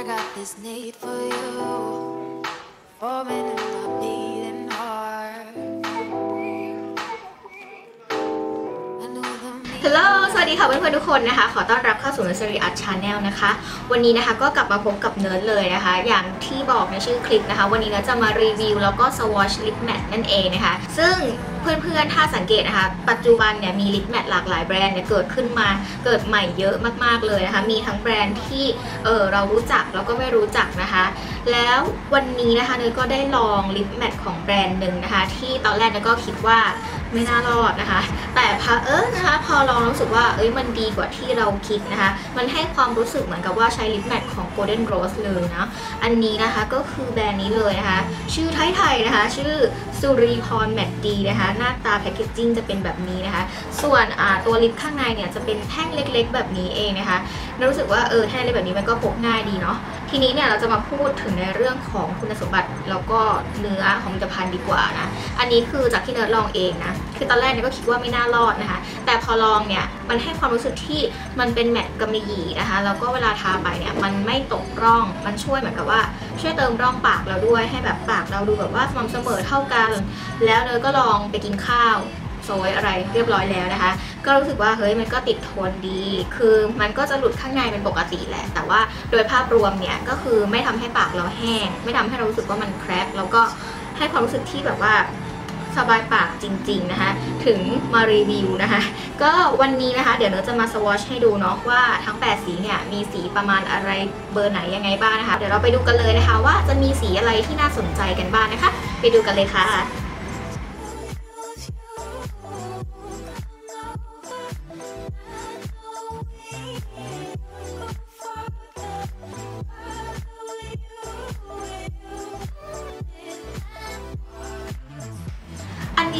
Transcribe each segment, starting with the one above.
I got this need for you, forming in my beating heart. I สวัสดีค่ะเพื่อนๆทุกคนนะคะ ขอต้อนรับเข้าสู่ Nursery Art Channel นะคะ วันนี้นะคะก็กลับมาพบกับเนิร์ดเลยนะคะ อย่างที่บอกในชื่อคลิปนะคะ วันนี้เนิร์ดจะมารีวิวแล้วก็ swatch lip matte นั่นเองนะคะ ซึ่งเพื่อนๆ ถ้าสังเกตนะคะ ปัจจุบันเนี่ยมีลิปแมทหลากหลายแบรนด์เนี่ยเกิดขึ้นมา เกิดใหม่เยอะมากๆเลยนะคะ มีทั้งแบรนด์ที่เออเรารู้จักแล้วก็ไม่รู้จักนะคะ แล้ววันนี้นะคะเนยก็ได้ลองลิปแมทของแบรนด์หนึ่งนะคะ ที่ตอนแรกเนยก็คิดว่า ไม่น่ารอดนะคะ แต่พะเออนะคะ พอลองรู้สึกว่าเอ้ยมันดีกว่าที่เราคิดนะคะ มันให้ความรู้สึกเหมือนกับว่าใช้ลิปแมทของ Golden Rose เลยนะ อันนี้นะคะก็คือแบรนด์นี้เลยนะคะ ชื่อไทยๆนะคะ ชื่อสุรีพรแมตดีนะคะ หน้าตาแพคเกจจิ้งจะเป็นแบบนี้นะคะ ส่วนตัวลิปข้างในเนี่ยจะเป็นแท่งเล็กๆ แบบนี้เองนะคะเรารู้สึกว่าเออแท่งเล็กแบบนี้มันก็พกง่ายดีเนาะ ทีนี้เนี่ยเราจะมาพูดถึงในเรื่องของคุณสมบัติแล้วก็เนื้อของผลิตภัณฑ์ดีกว่านะ อันนี้คือจากที่เนิร์ดลองเองนะ คือตอนแรกเนี่ยก็คิดว่าไม่น่ารอดนะคะ แต่พอลองเนี่ยมันให้ความรู้สึกที่มันเป็นแมตต์กำมะหยี่นะคะ แล้วก็เวลาทาไปเนี่ยมันไม่ตกร่อง มันช่วยเหมือนกับว่าช่วยเติมร่องปากเราด้วยให้แบบปากเราดูแบบว่าสม่ำเสมอเท่ากัน แล้วเนยก็ลองไปกินข้าว โซยอะไรเรียบร้อยแล้วนะคะ ก็รู้สึกว่าเฮ้ยมันก็ติดทนดี คือมันก็จะหลุดข้างในเป็นปกติแหละ แต่ว่าโดยภาพรวมเนี่ยก็คือไม่ทำให้ปากเราแห้ง ไม่ทำให้เรารู้สึกว่ามันแครกแล้วก็ให้ความรู้สึกที่แบบว่าสบายปากจริง ๆนะคะ ถึงมารีวิวนะคะ ก็วันนี้นะคะ เดี๋ยวเนอจะมาสวอชให้ดูเนาะว่าทั้ง 8 สีเนี่ย มีสีประมาณอะไรเบอร์ไหนยังไงบ้างนะคะ เดี๋ยวเราไปดูกันเลยนะคะ ว่าจะมีสีอะไรที่น่าสนใจกันบ้างนะคะ ไปดูกันเลยค่ะ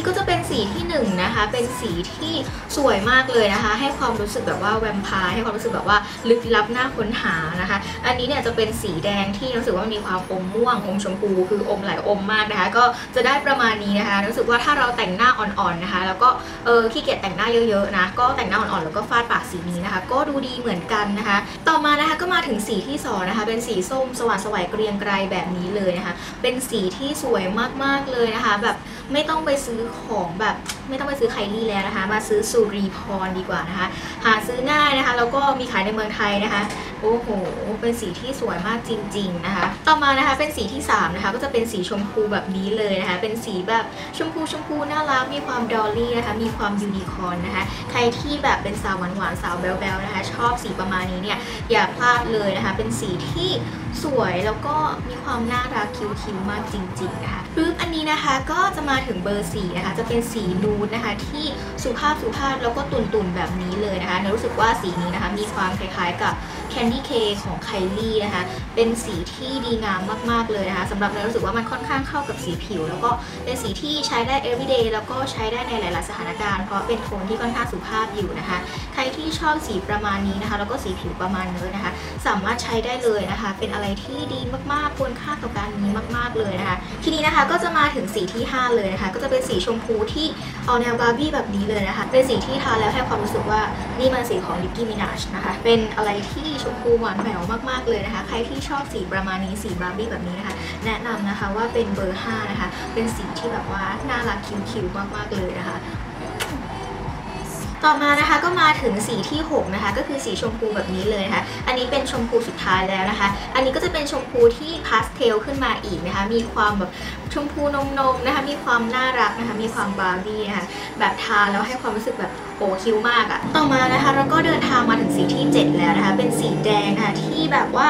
นี้ก็จะเป็นสีที่หนึ่งนะคะ เป็นสีที่สวยมากเลยนะคะ ให้ความรู้สึกแบบว่าแวมพร์ให้ความรู้สึกแบบว่าลึกลับน่าค้นหานะคะ อันนี้เนี่ยจะเป็นสีแดงที่รู้สึกว่ามีความอมม่วงอมชมพู คืออมหลายอมมากนะคะ ก็จะได้ประมาณนี้นะคะ รู้สึกว่าถ้าเราแต่งหน้าอ่อนๆนะคะ แล้วก็เออขี้เกียจแต่งหน้าเยอะๆนะก็แต่งหน้าอ่อนๆแล้วก็ฟาดปากสีนี้นะคะ ก็ดูดีเหมือนกันนะคะ ต่อมานะคะก็มาถึงสีที่สองนะคะเป็นสีส้มสว่างสวยเกรียงไกรแบบนี้เลยนะคะ เป็นสีที่สวยมากๆเลยนะคะ แบบไม่ต้องไปซื้อของแบบไม่ต้องไปซื้อไคลี่แล้วนะคะ มาซื้อสุรีพรดีกว่านะคะ หาซื้อง่ายนะคะแล้วก็มีขายในเมืองไทยนะคะ โอ้โห เป็นสีที่สวยมากจริง ๆนะคะ ต่อมานะคะเป็นสีที่ 3 นะคะ ก็จะเป็นสีชมพูแบบนี้เลยนะคะ เป็นสีแบบชมพูชมพูน่ารักมีความดอลลี่นะคะ มีความยูนิคอร์นนะคะ ใครที่แบบเป็นสาวหวานๆสาวแบ๊วๆนะคะ ชอบสีประมาณนี้เนี่ยอย่าพลาดเลยนะคะ เป็นสีที่ สวยแล้วก็มีความน่ารักคิ้วๆมากจริงๆนะคะปึ๊บอันนี้นะคะก็จะมาถึงเบอร์สีนะคะจะเป็นสีนูดนะคะที่สุภาพสุภาพแล้วก็ตุ่นๆแบบนี้เลยนะคะรู้สึกว่าสีนี้นะคะมีความคล้ายๆกับ Candy K ของไคลี่นะคะ เป็นสีที่ดีงามมาก ๆ เลยนะคะสำหรับเนยรู้สึกว่ามันค่อนข้างเข้ากับสีผิว แล้วก็เป็นสีที่ใช้ได้ everyday แล้วก็ใช้ได้ในหลาย ๆ สถานการณ์ เพราะเป็นโทนที่ค่อนข้างสุภาพอยู่นะคะ ใครที่ชอบสีประมาณนี้นะคะ แล้วก็สีผิวประมาณเนื้อนะคะ สามารถใช้ได้เลยนะคะ เป็นอะไรที่ดีมาก ๆ ควรค่าต่อการมีมาก ๆ เลยนะคะ ทีนี้นะคะก็จะมาถึงสีที่ 5 เลยนะคะ ก็จะเป็นสีชมพูที่เอาแนวบาร์บี้แบบนี้เลยนะคะ เป็นสีที่ทาแล้วให้ความรู้สึกว่านี่มันสีของ Nicki Minaj นะคะ เป็นอะไรที่ชมพูหวานแหววมากๆเลยนะคะ ใครที่ชอบสีประมาณนี้สีบาร์บี้แบบนี้นะคะ แนะนำนะคะว่าเป็นเบอร์ 5 นะคะ เป็นสีที่แบบว่าน่ารักคิ้วๆมากๆเลยนะคะ ต่อมานะคะก็มาถึงสีที่ 6 นะคะ ก็คือสีชมพูแบบนี้เลยนะคะ อันนี้เป็นชมพูสุดท้ายแล้วนะคะ อันนี้ก็จะเป็นชมพูที่พาสเทลขึ้นมาอีกนะคะ มีความแบบชมพูนมๆนะคะ มีความน่ารักนะคะ มีความบาร์บี้นะคะ แบบทาแล้วให้ความรู้สึกแบบโอ้คิ้วมากอะต่อมานะคะเราก็เดินทางมาถึงสีที่ 7 แล้วนะคะ เป็นสีแดงนะคะที่แบบว่า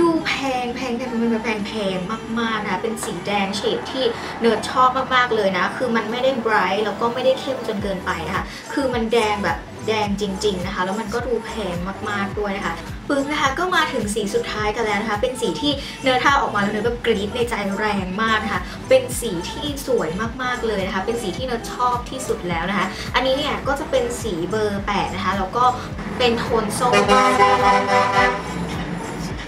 ดูแพงแพงแพงแพงแพงแพงมากๆนะเป็นสีแดงเฉดที่เนิร์ดชอบมากๆเลยนะ คือมันไม่ได้ไบรท์แล้วก็ไม่ได้เข้มจนเกินไปนะคะคือมันแดงแบบแดงจริง ๆนะคะ แล้วมันก็ดูแพงมากๆด้วยนะคะปึ๊บนะคะก็มาถึงสีสุดท้ายกันแล้วนะคะ เป็นสีที่เนื้อท่าออกมาแล้วเนื้อแบบกรี๊ดในใจแรงมากนะคะเป็นสีที่สวยมากๆเลยนะคะ เป็นสีที่เนื้อชอบที่สุดแล้วนะคะ อันนี้เนี่ยก็จะเป็นสีเบอร์8นะคะแล้วก็เป็นโทนส้ม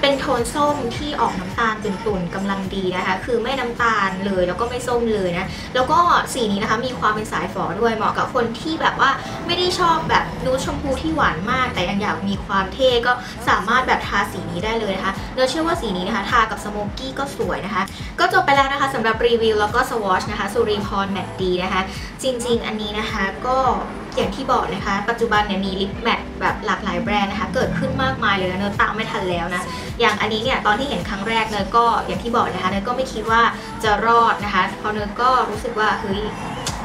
เป็นโทนส้มที่ออกน้ำตาลตุ่นๆกำลังดีนะคะ คือไม่น้ำตาลเลยแล้วก็ไม่ส้มเลยนะ แล้วก็สีนี้นะคะมีความเป็นสายฝอด้วยเหมาะกับคนที่แบบว่าไม่ได้ชอบแบบนูดชมพูที่หวานมาก แต่ยังอยากมีความเท่ก็สามารถแบบทาสีนี้ได้เลยนะคะเราเชื่อว่าสีนี้นะคะทากับสโมกกี้ก็สวยนะคะ ก็จบไปแล้วนะคะสำหรับรีวิวแล้วก็สวอชนะคะสุริพรแมตต์ดีนะคะ จริง ๆ อันนี้นะคะก็ อย่างที่บอกนะคะ ปัจจุบันเนี่ยมีลิปแมทแบบหลากหลายแบรนด์นะคะ เกิดขึ้นมากมายเลยนะเนยตามไม่ทันแล้วนะ อย่างอันนี้เนี่ยตอนที่เห็นครั้งแรกเนยก็อย่างที่บอกนะคะเนยก็ไม่คิดว่าจะรอดนะคะเพราะเนยก็รู้สึกว่าเฮ้ย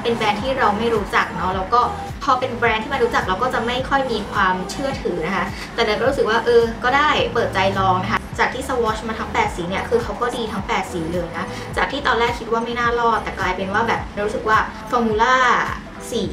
เป็นแบรนด์ที่เราไม่รู้จักเนาะแล้วก็พอเป็นแบรนด์ที่มารู้จักเราก็จะไม่ค่อยมีความเชื่อถือนะคะ แต่เนยก็รู้สึกว่าเออ ก็ได้เปิดใจลองนะคะจากที่สวอชมาทั้ง 8 สีเนี่ย คือเขาก็ดีทั้ง 8 สีเลยนะ จากที่ตอนแรกคิดว่าไม่น่ารอด แต่กลายเป็นว่าแบบรู้สึกว่าฟอร์มูล่า สี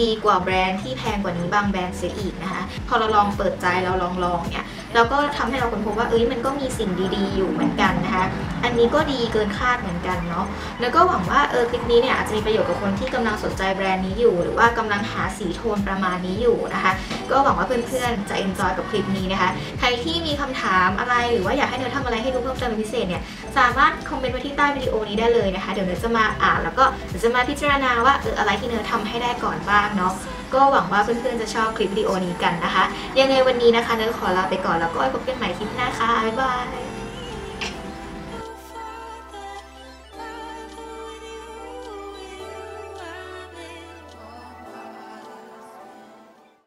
ดีกว่าแบรนด์ที่แพงกว่านี้บางแบรนด์เสียอีกนะคะ พอเราลองเปิดใจเราลองลองเนี่ยเราก็ทำให้เราค้นพบว่าเอ้ยมันก็มีสิ่งดีๆ อยู่เหมือนกันนะคะ อันนี้ก็ดีเกินคาดเหมือนกันเนาะแล้วก็หวังว่าเออคลิปนี้เนี่ยอาจจะมีประโยชน์กับคนที่กำลังสนใจแบรนด์นี้อยู่ หรือว่ากำลังหาสีโทนประมาณนี้อยู่นะคะ ก็หวังว่าเพื่อนๆจะเอนจอยกับคลิปนี้นะคะ ใครที่มีคำถามอะไรหรือว่าอยากให้เนยทำอะไรให้รู้เพิ่มเติมเป็นพิเศษเนี่ยสามารถคอมเมนต์ไว้ที่ใต้วิดีโอนี้ได้เลยนะคะ เดี๋ยวเนยจะมาอ่านแล้วก็เดี๋ยวจะมาพิจารณาว่าเอออะไรที่เนยทำให้ได้ก่อนบ้างเนาะก็หวังว่าเพื่อนๆจะชอบคลิปวิดีโอนี้กันนะคะ ยังไงวันนี้นะคะเนยขอลาไปก่อนแล้วก็พบกันใหม่คลิปหน้าค่ะบ๊ายบาย